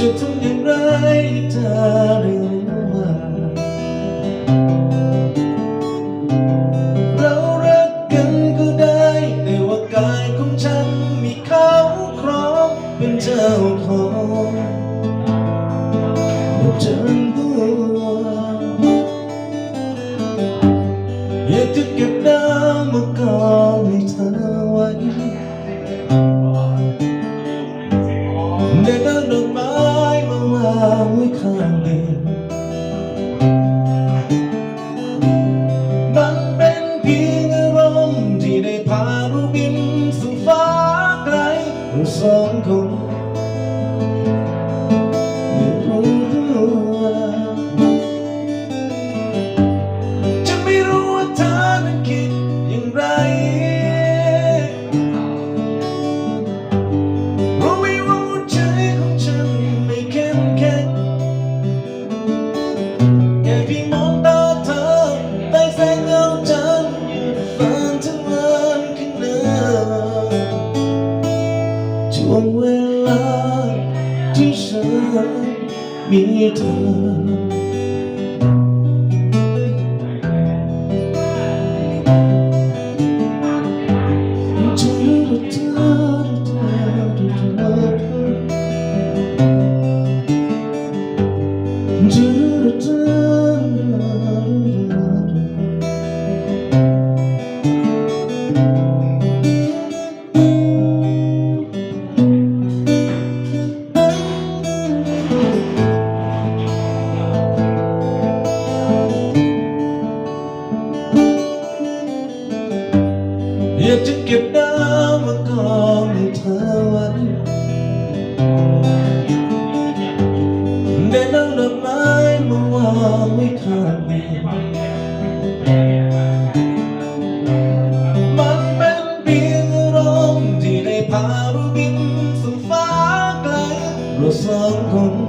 จะทำอย่างไรเธอได้รู้ว่าเรารักกันก็ได้แต่ว่ากายของฉันมีเขาครองเป็นเจ้าของแต่เธอรู้ว่าอยากจะเก็บดามากอให้เธว้แต่ดาวดอกไม้างไว้ข้างหนึ่ 今生觅得。 อยากจะเก็บดาวมากองในเธอไว้ได้นั่งดอกไม้มาวางไว้ข้างแม่มันเป็นเพียงลมที่ได้พาเราบินสู่ฟ้าไกลเราสองคน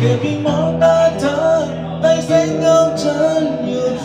Give me more than I say, no turn your